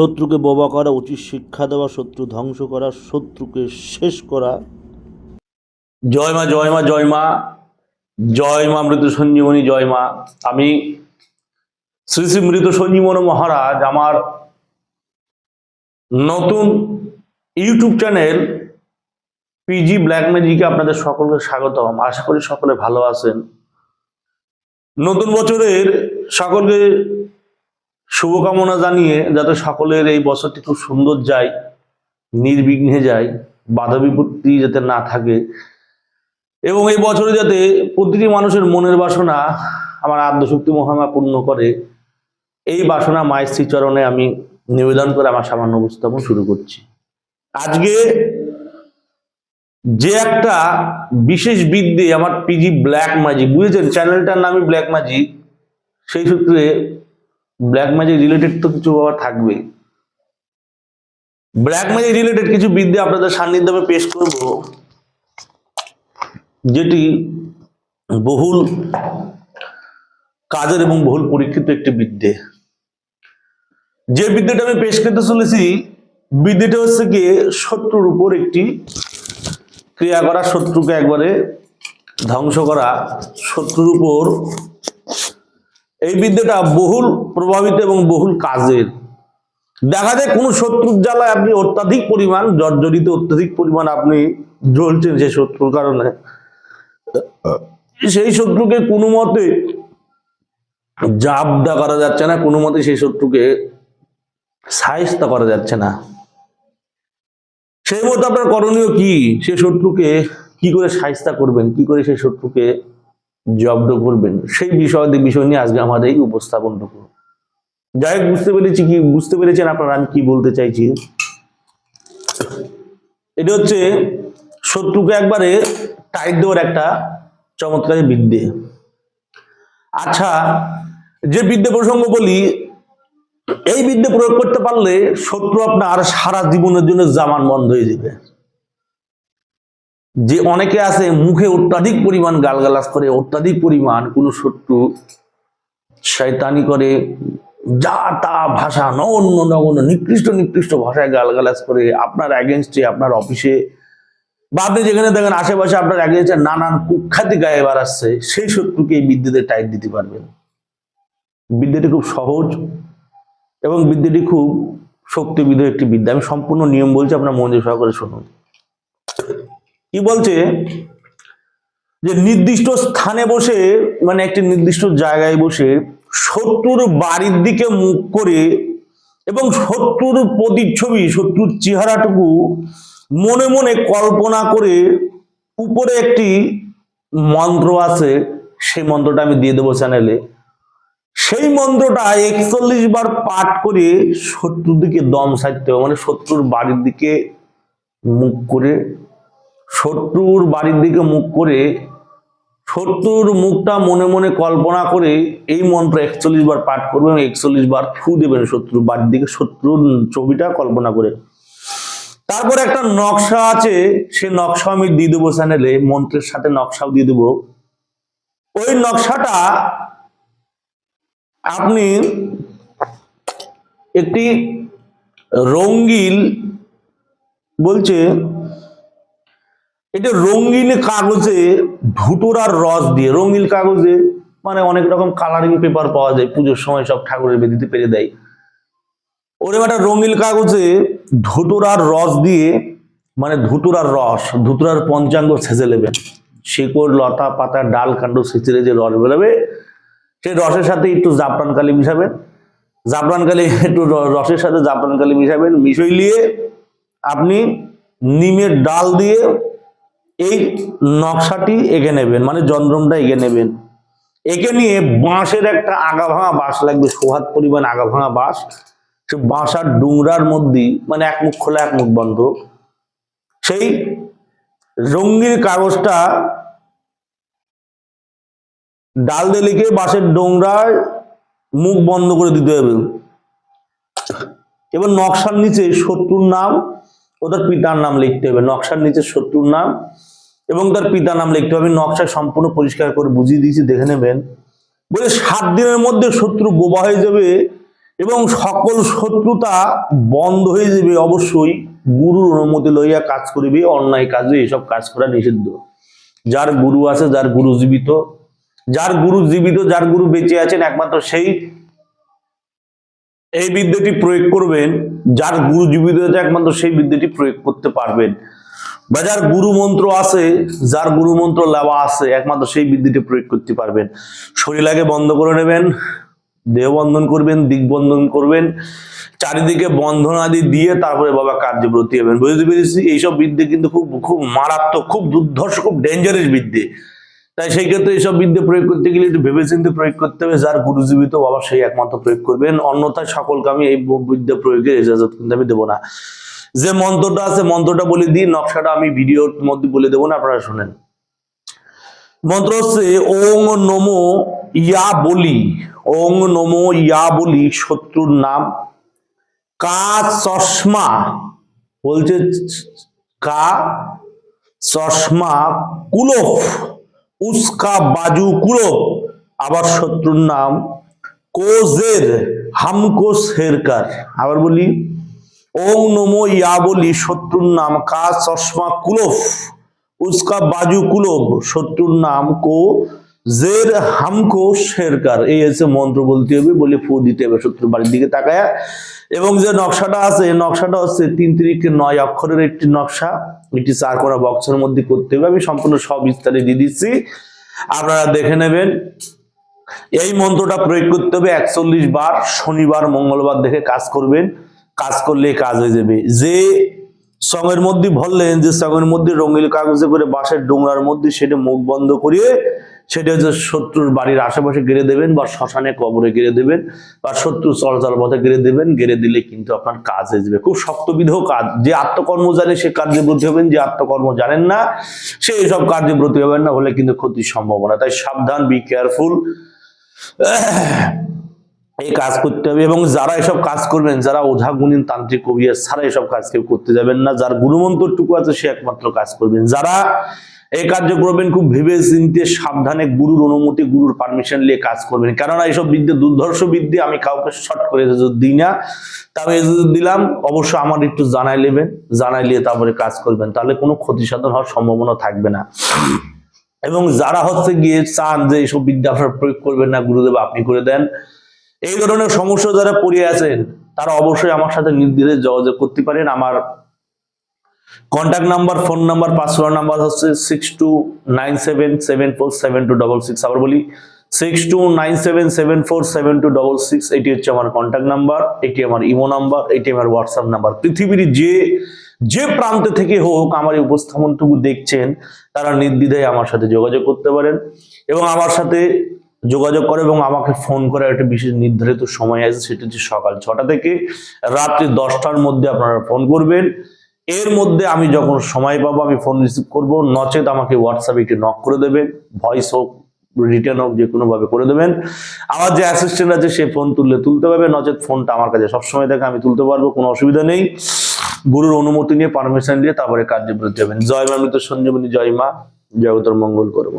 শত্রুকে বোবা করা, উচিত শিক্ষা দেওয়া, শত্রু ধ্বংস করা, শত্রুকে শেষ করা। জয় মা জয় মা জয় মা জয় মা মৃত সঞ্জীবনী, জয় মা। আমি শ্রী শ্রী মৃত সঞ্জীবন মহারাজ, আমার নতুন ইউটিউব চ্যানেল পিজি ব্ল্যাক ম্যাজিকে আপনাদের সকলকে স্বাগতম। আশা করি সকলে ভালো আছেন। নতুন বছরের সকলকে শুভকামনা জানিয়ে যাতে সকলের এই বছরটি খুব সুন্দর যায়, নির্বিঘ্নে যায় বাধা বিপত্তি যাতে না থাকে এবং এই বছরে যাতে প্রতিটি মানুষের মনের বাসনা আমার আদ্যশক্তি মহামা পূর্ণ করে, এই বাসনা মায়ের শ্রীচরণে আমি নিবেদন করে আমার সামান্য উপস্থাপন শুরু করছি। আজকে যে একটা বিশেষ বিদ্যে আমার পিজি ব্ল্যাক ম্যাজিক বুঝেছেন? চ্যানেলটার নামই ব্ল্যাক ম্যাজিক সেই সূত্রে ব্ল্যাক ম্যাজিক রিলেটেড তো কিছু আবার থাকবে ব্ল্যাক ম্যাজিক রিলেটেড কিছু বিদ্যে আপনাদের সান্নিধ্যে পেশ করব, যেটি বহুল কাজের এবং বহুল পরীক্ষিত একটি বিদ্যে। যে বিদ্যাটা আমি পেশ করতে চলেছি, বিদ্যাটা হচ্ছে গিয়ে শত্রুর উপর একটি ক্রিয়া করা, শত্রুকে একবারে ধ্বংস করা, শত্রুর উপর এই বিদ্যাটা বহুল প্রভাবিত এবং বহুল কাজের। দেখা যায় কোনো শত্রুর জ্বালায় আপনি অত্যাধিক পরিমাণ, জর্জরিত অত্যাধিক পরিমাণ আপনি জ্বলছেন সেই শত্রুর কারণে। সেই শত্রুকে কোনো মতে জাবদা করা যাচ্ছে না, কোনো মতে সেই শত্রুকে সাহিস্তা করা যাচ্ছে না। সেই মতো আপনার করণীয় কি? সে শত্রুকে কি করে সাহিস্তা করবেন? কি করে সেই শত্রুকে জব্দ করবেন। সেই বিষয় বিষয় নিয়ে আজকে আমাদের এই উপস্থাপনটুকু। যাই হোক, বুঝতে পেরেছি কি, বুঝতে পেরেছেন আপনারা আমি কি বলতে চাইছি? এটা হচ্ছে, শত্রুকে একবারে টাইট দেওয়ার একটা চমৎকারী বিদ্যে। আচ্ছা যে বিদ্যে প্রসঙ্গ বলি, এই বিদ্যে প্রয়োগ করতে পারলে শত্রু আপনার সারা জীবনের জন্য জামান বন্ধ হয়ে যাবে। যে অনেকে আছে মুখে অত্যাধিক পরিমাণ গালগালাস করে, অত্যাধিক পরিমাণ কোন শত্রু শয়তানি করে, যা তা ভাষা নগণ্য নগণ্য নিকৃষ্ট নিকৃষ্ট ভাষায় গালগালাজ করে আপনার অ্যাগেনস্টে আপনার অফিসে বা আপনি যেখানে দেখেন আশেপাশে আপনার অ্যাগেনস্টে নানান কুখ্যাতি গায়ে বাড়াচ্ছে সেই শত্রুকে এই বিদ্যুতে টাইট দিতে পারবেন। বিদ্যাটি খুব সহজ এবং বিদ্যাটি খুব শক্তিবিধ একটি বিদ্যা। আমি সম্পূর্ণ নিয়ম বলছি, আপনার মনোযোগ সহকারে শুনুন। কি বলছে? যে নির্দিষ্ট স্থানে বসে মানে একটি নির্দিষ্ট জায়গায় বসে শত্রুর বাড়ির দিকে মুখ করে এবং শত্রুর প্রতিচ্ছবি শত্রুর চেহারাটুকু মনে মনে কল্পনা করে উপরে একটি মন্ত্র আছে, সেই মন্ত্রটা আমি দিয়ে দেবো চ্যানেলে সেই মন্ত্রটা একচল্লিশ বার পাঠ করে শত্রুর দিকে দম সাইতে হবে মানে শত্রুর বাড়ির দিকে মুখ করে শত্রুর বাড়ির দিকে মুখ করে, শত্রুর মুখটা মনে মনে কল্পনা করে এই মন্ত্র একচল্লিশ বার পাঠ করবেন একচল্লিশ বার ফু দেবেন শত্রুর বাড়ির দিকে, শত্রুর ছবিটা কল্পনা করে। তারপর একটা নকশা আছে, সে নকশা আমি দিয়ে দেবো চ্যানেলে মন্ত্রের সাথে নকশাও দিয়ে দেবো। ওই নকশাটা আপনি একটি রঙ্গিল বলছে এটা রঙিন কাগজে ধুতোরার রস দিয়ে, রঙিন কাগজে মানে অনেক রকম কালারিং পেপার পাওয়া যায়, পুজোর সময় সব ঠাকুরের বেদিতে পেরে দেয়। ওরকম একটা রঙিন কাগজে ধুতোরার রস দিয়ে মানে ধুতুরার রস ধুতুরার পঞ্চাঙ্গ ছেঁচে নেবেন শিকড়, লতা, পাতা, ডাল, কাণ্ড ছেঁচড়ে যে রস বেরোবে, সেই রসের সাথে একটু জাফরান কালি মিশাবেন জাফরান কালি, একটু রসের সাথে জাফরান কালি মিশাবেন মিশইলিয়ে আপনি নিমের ডাল দিয়ে এই নকশাটি এঁকে নেবেন মানে যন্ত্রমটা এঁকে নেবেন। এঁকে নিয়ে বাঁশের একটা আগা ভাঙা বাঁশ লাগবে সোহাত পরিমাণ আগা ভাঙা বাঁশ। সে বাঁশার ডুংরার মধ্যে মানে এক মুখ খোলা, এক মুখ বন্ধ। সেই রঙ্গির কাগজটা ডাল দিয়ে লিখে বাঁশের ডোংরায় মুখ বন্ধ করে দিতে হবে। এবার নকশার নিচে শত্রুর নাম ও তার পিতার নাম লিখতে হবে। নকশার নিচে শত্রুর নাম এবং তার পিতার নাম লিখতে হবে, নকশা সম্পূর্ণ পরিষ্কার করে বুঝিয়ে দিয়েছি, দেখে নেবেন। বলে সাত দিনের মধ্যে শত্রু বোবা হয়ে যাবে এবং সকল শত্রুতা বন্ধ হয়ে যাবে অবশ্যই। গুরুর অনুমতি লইয়া কাজ করিবে, অন্যায় কাজে এসব কাজ করা নিষিদ্ধ। যার গুরু আছে, যার গুরু জীবিত। যার গুরু জীবিত, যার গুরু বেঁচে আছেন, একমাত্র সেই এই বিদ্যাটি প্রয়োগ করবেন। যার গুরু জীবিত আছে, একমাত্র সেই বিদ্যাটি প্রয়োগ করতে পারবেন। বা যার গুরু মন্ত্র আছে, যার গুরু মন্ত্র লেওয়া আছে, একমাত্র সেই বিদ্যাটি প্রয়োগ করতে পারবেন। শরীর আগে বন্ধ করে নেবেন, দেহ বন্ধন করবেন দিগবন্ধন করবেন, চারিদিকে বন্ধন আদি দিয়ে তারপরে বাবা কার্যব্রতী হবেন। বুঝতে পেরেছি? এইসব বিদ্যে কিন্তু খুব খুব মারাত্মক, খুব দুর্ধর্ষ, খুব ডেঞ্জারাস বিদ্যে। তাই সেই ক্ষেত্রে এইসব বিদ্যে প্রয়োগ করতে গেলে একটু ভেবেচিন্তে প্রয়োগ করতে হবে, যার গুরুজীবিত বাবা সেই একমাত্র প্রয়োগ করবেন। অন্যথায় সকলকে আমি এই বিদ্যা প্রয়োগের ইজাজত কিন্তু আমি দেবো না। যে মন্ত্রটা আছে, মন্ত্রটা বলে দিই, নকশাটা আমি ভিডিওর মধ্যে বলে দেবো না, আপনারা শোনেন। মন্ত্র হচ্ছে, ওং নমো ইয়া বলি। ওং নমো ইয়া বলি, শত্রুর নাম। কা চশমা, বলছে কা চশমা কুলফ, উস্কা বাজু কুলফ, আবার শত্রুর নাম। কোজের হামকো শেরকার আবার বলি ওং নমো ইয়া বলি শত্রুর নাম কা চশমা কুলফ, উস্কা বাজু কুলব, শত্রুর নাম কো জের হামকো শেরকার এই হচ্ছে মন্ত্র বলতে হবে, বলে ফু দিতে হবে শত্রুর বাড়ির দিকে তাকায়। এবং যে নকশাটা আছে, এই নকশাটা হচ্ছে তিন তিরিকে নয় অক্ষরের একটি নকশা। এটি চার করা বক্সের মধ্যে করতে হবে। আমি সম্পূর্ণ সব বিস্তারে দিয়ে দিচ্ছি। আপনারা দেখে নেবেন। এই মন্ত্রটা প্রয়োগ করতে হবে একচল্লিশ বার, শনিবার, মঙ্গলবার দেখে কাজ করবেন। কাজ করলে কাজ হয়ে যাবে। যে সঙ্গের মধ্যে বললেন যে সঙ্গের মধ্যে রঙিল কাগজে করে বাঁশের ডোংরার মধ্যে সেটা মুখ বন্ধ করিয়ে সেটা হচ্ছে শত্রুর বাড়ির আশেপাশে গেড়ে দেবেন বা শ্মশানে কবরে গেড়ে দেবেন বা শত্রু চলাচল পথে গেড়ে দেবেন, গেড়ে দিলে কিন্তু আপনার কাজ হয়ে যাবে। খুব শক্তবিধ কাজ। যে আত্মকর্ম জানে সে কার্যে ব্রতী হবেন, যে আত্মকর্ম জানেন না সে এসব কার্যে ব্রতী হবেন না, হলে কিন্তু ক্ষতির সম্ভাবনা। তাই সাবধান বি কেয়ারফুল এই কাজ করতে হবে এবং যারা এসব কাজ করবেন, যারা ওঝা গুণিন তান্ত্রিক কবিয়া ছাড়া এসব কাজ কেউ করতে যাবেন না। যার গুরুমন্ত্রটুকু আছে, সে একমাত্র কাজ করবেন। যারা এই কার্য করবেন, খুব ভেবে চিনতে সাবধানে গুরুর অনুমতি, গুরুর পারমিশন নিয়ে কাজ করবেন। কেননা এইসব বিদ্যে, দুর্ধর্ষ বিদ্যে আমি কাউকে শর্ট করে দিই না। তবে দিলাম, অবশ্য আমার একটু জানাই নেবেন, জানাই নিয়ে তারপরে কাজ করবেন। তাহলে কোনো ক্ষতি সাধন হওয়ার সম্ভাবনা থাকবে না। এবং যারা হচ্ছে গিয়ে চান যে এইসব বিদ্যা আপনারা প্রয়োগ করবেন না, গুরুদেব আপনি করে দেন। এই ধরনের সমস্যা যারা পড়ে আছেন, তারা অবশ্যই আমার সাথে নির্দ্বিধে যোগাযোগ করতে পারেন। আমার contact number phone number password number হচ্ছে six two nine seven seven four seven two double six আবার বলি six two nine seven seven four seven two double six এটি হচ্ছে আমার কন্ট্যাক্ট নাম্বার এটি আমার ইমো নাম্বার এটি আমার হোয়াটসঅ্যাপ নাম্বার পৃথিবীর যে যে প্রান্ত থেকে হোক আমার এই উপস্থাপনটুকু দেখছেন, তারা নির্দ্বিধায় আমার সাথে যোগাযোগ করতে পারেন। এবং আমার সাথে যোগাযোগ করে এবং আমাকে ফোন করে একটা বিশেষ নির্ধারিত সময় আছে, সেটা হচ্ছে সকাল ছটা থেকে রাত্রি দশটার মধ্যে আপনারা ফোন করবেন। এর মধ্যে আমি যখন সময় পাবো, আমি ফোন রিসিভ করব। নচেত আমাকে হোয়াটসঅ্যাপে একটি নক করে দেবেন ভয়েস হোক রিটার্ন হোক, যে কোনোভাবে করে দেবেন। আমার যে অ্যাসিস্ট্যান্ট আছে, সে ফোন তুললে তুলতে পারবে। নচেত ফোনটা আমার কাছে সবসময় থাকে, আমি তুলতে পারব, কোনো অসুবিধা নেই। গুরুর অনুমতি নিয়ে পারমিশন দিয়ে তারপরে কার্যব্রত যাবেন জয় মা, মৃত সঞ্জীবনী, জয় মা জগতর মঙ্গল করব